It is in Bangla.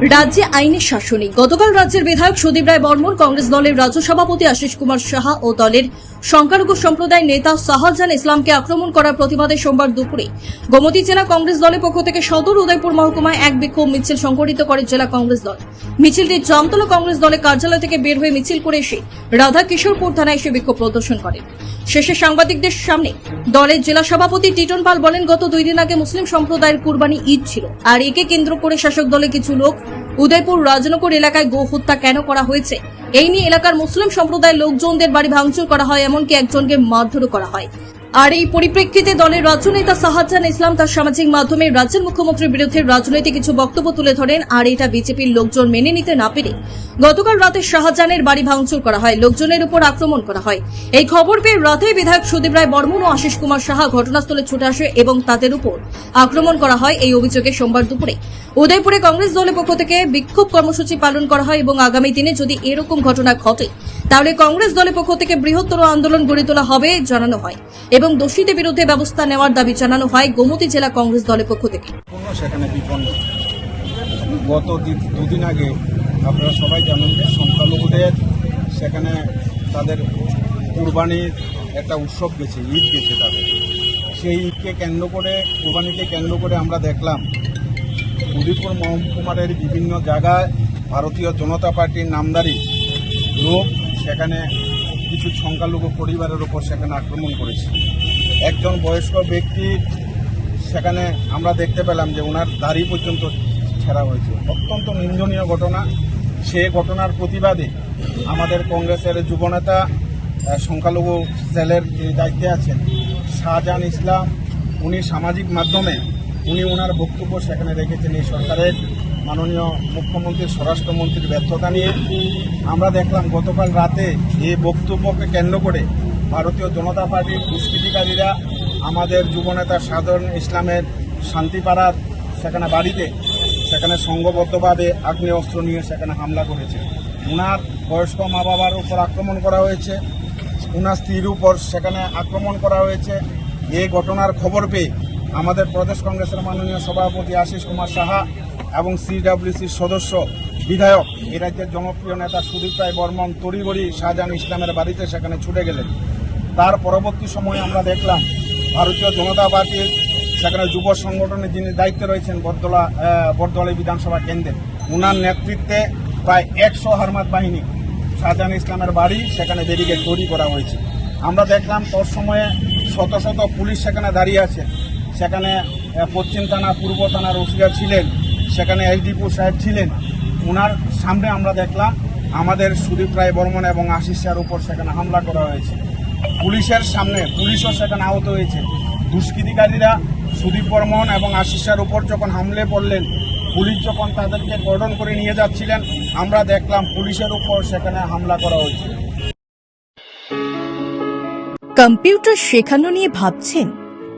রাজ্যে আইনের শাসনই গতকাল রাজ্যের বিধায়ক সুদীপ রায় বর্মন, কংগ্রেস দলের রাজ্য সভাপতি আশিস কুমার সাহা ও দলের সংখ্যালঘু সম্প্রদায় নেতা শাহজাহান ইসলামকে আক্রমণ করার প্রতিবাদে সোমবার দুপুরে গোমতী জেলা কংগ্রেস দলের পক্ষ থেকে সদর উদয়পুর মহকুমায় এক বিক্ষোভ মিছিল সংগঠিত করে জেলা কংগ্রেস দল। মিছিলটি জামতলা কংগ্রেস দলের কার্যালয় থেকে বের হয়ে মিছিল করে এসে রাধা কিশোরপুর থানায় এসে বিক্ষোভ প্রদর্শন করেন শেষে সাংবাদিকদের সামনে দলের জেলা সভাপতি টিটন পাল বলেন, গত দুই দিন আগে মুসলিম সম্প্রদায়ের কুরবানি ঈদ ছিল। আর একে কেন্দ্র করে শাসক দলের কিছু লোক উদয়পুর রাজনগর এলাকায় গো হত্যা কেন করা হয়েছে? এই নিয়ে এলাকার মুসলিম সম্প্রদায়ের লোকজনদের বাড়ি ভাঙচুর করা হয়, এমনকি একজনকে মারধরও করা হয়। আর এই পরিপ্রেক্ষিতে দলের রাজ্য নেতা শাহজাহান ইসলাম তার সামাজিক মাধ্যমে রাজ্যের মুখ্যমন্ত্রীর বিরুদ্ধে রাজনৈতিক কিছু বক্তব্য তুলে ধরেন, আর এটা বিজেপির লোকজন মেনে নিতে না পেরে। গতকাল রাতে শাহজাহানের বাড়ি ভাঙচুর করা হয়, লোকজনের উপর আক্রমণ করা হয়। এই খবর পেয়ে রাতে বিধায়ক সুদীপ রায় বর্মন ও আশিস কুমার সাহা ঘটনাস্থলে ছুটে আসে এবং তাদের উপর আক্রমণ করা হয় এই অভিযোগে সোমবার দুপুরে। উদয়পুরে কংগ্রেস দলের পক্ষ থেকে বিক্ষোভ কর্মসূচি পালন করা হয় এবং আগামী দিনে যদি এরকম ঘটনা ঘটে, তাহলে কংগ্রেস দলের পক্ষ থেকে বৃহত্তর আন্দোলন গড়ে তোলা হবে, জানানো হয়। এবং দোষীদের বিরুদ্ধে ব্যবস্থা নেওয়ার দাবি জানানো হয় গোমতী জেলা কংগ্রেস দলের পক্ষ থেকে। সেখানে বিপন্ন। গত দুদিন আগে আপনারা সবাই জানেন যে সংখ্যালঘুদের সেখানে তাদের কুরবানির একটা উৎসব গেছে, ঈদ গেছে তাদের। সেই ঈদকে কেন্দ্র করে, কুরবানিকে কেন্দ্র করে আমরা দেখলাম উদিপুর মহকুমারের বিভিন্ন জায়গায় ভারতীয় জনতা পার্টির নামদারি লোক সেখানে কিছু সংখ্যালঘু পরিবারের উপর সেখানে আক্রমণ করেছে। একজন বয়স্ক ব্যক্তির সেখানে আমরা দেখতে পেলাম যে ওনার দাড়ি পর্যন্ত ছেঁড়া হয়েছে। অত্যন্ত নিন্দনীয় ঘটনা। সে ঘটনার প্রতিবাদে আমাদের কংগ্রেসের যুবনেতা সংখ্যালঘু সেলের যে দায়িত্বে আছেন, শাহজাহান ইসলাম, উনি সামাজিক মাধ্যমে উনি ওনার বক্তব্য সেখানে রেখেছেন এই সরকারের মাননীয় মুখ্যমন্ত্রী, স্বরাষ্ট্রমন্ত্রীর ব্যর্থতা নিয়ে। আমরা দেখলাম গতকাল রাতে এই বক্তব্যকে কেন্দ্র করে ভারতীয় জনতা পার্টির দুষ্কৃতিকারীরা আমাদের যুবনেতা সাধারণ ইসলামের শান্তিপাড়ার সেখানে বাড়িতে, সেখানে সংঘবদ্ধভাবে অস্ত্র নিয়ে সেখানে হামলা করেছে। উনার বয়স্ক মা বাবার উপর আক্রমণ করা হয়েছে। উনার স্ত্রীর উপর সেখানে আক্রমণ করা হয়েছে। এই ঘটনার খবর পেয়ে আমাদের প্রদেশ কংগ্রেসের মাননীয় সভাপতি আশিস কুমার সাহা এবং সিডাব্লিউসির সদস্য বিধায়ক এ রাজ্যের জনপ্রিয় নেতা সুদীপ রায় বর্মন তড়িগড়ি শাহজাহান ইসলামের বাড়িতে সেখানে ছুটে গেলেন। তার পরবর্তী সময়ে আমরা দেখলাম ভারতীয় জনতা পার্টির সেখানে যুব সংগঠনের যিনি দায়িত্বে রয়েছেন বরদলা আহ, বরদলা বিধানসভা কেন্দ্রে উনার নেতৃত্বে প্রায় একশো হারমাত বাহিনী শাহজাহান ইসলামের বাড়ি সেখানে ব্যারিকেড তৈরি করা হয়েছে। আমরা দেখলাম তোর সময়ে শত শত পুলিশ সেখানে দাঁড়িয়ে আছে। সেখানে পশ্চিম থানা, পূর্ব থানার ওসিরা ছিলেন, সেখানে এসডিপু সাহেব ছিলেন। ওনার সামনে আমরা দেখলাম আমাদের সুদীপ রায় বর্মন এবং আশিস শাহর উপর সেখানে হামলা করা হয়েছে। পুলিশের সামনে পুলিশও সেখানে আহত হয়েছে। দুষ্কৃতিকারীরা সুদীপ বর্মন এবং আশিস উপর যখন হামলে পড়লেন, পুলিশ যখন তাদেরকে গঠন করে নিয়ে যাচ্ছিলেন, আমরা দেখলাম পুলিশের উপর সেখানে হামলা করা হয়েছে। কম্পিউটার শেখানো নিয়ে ভাবছেন?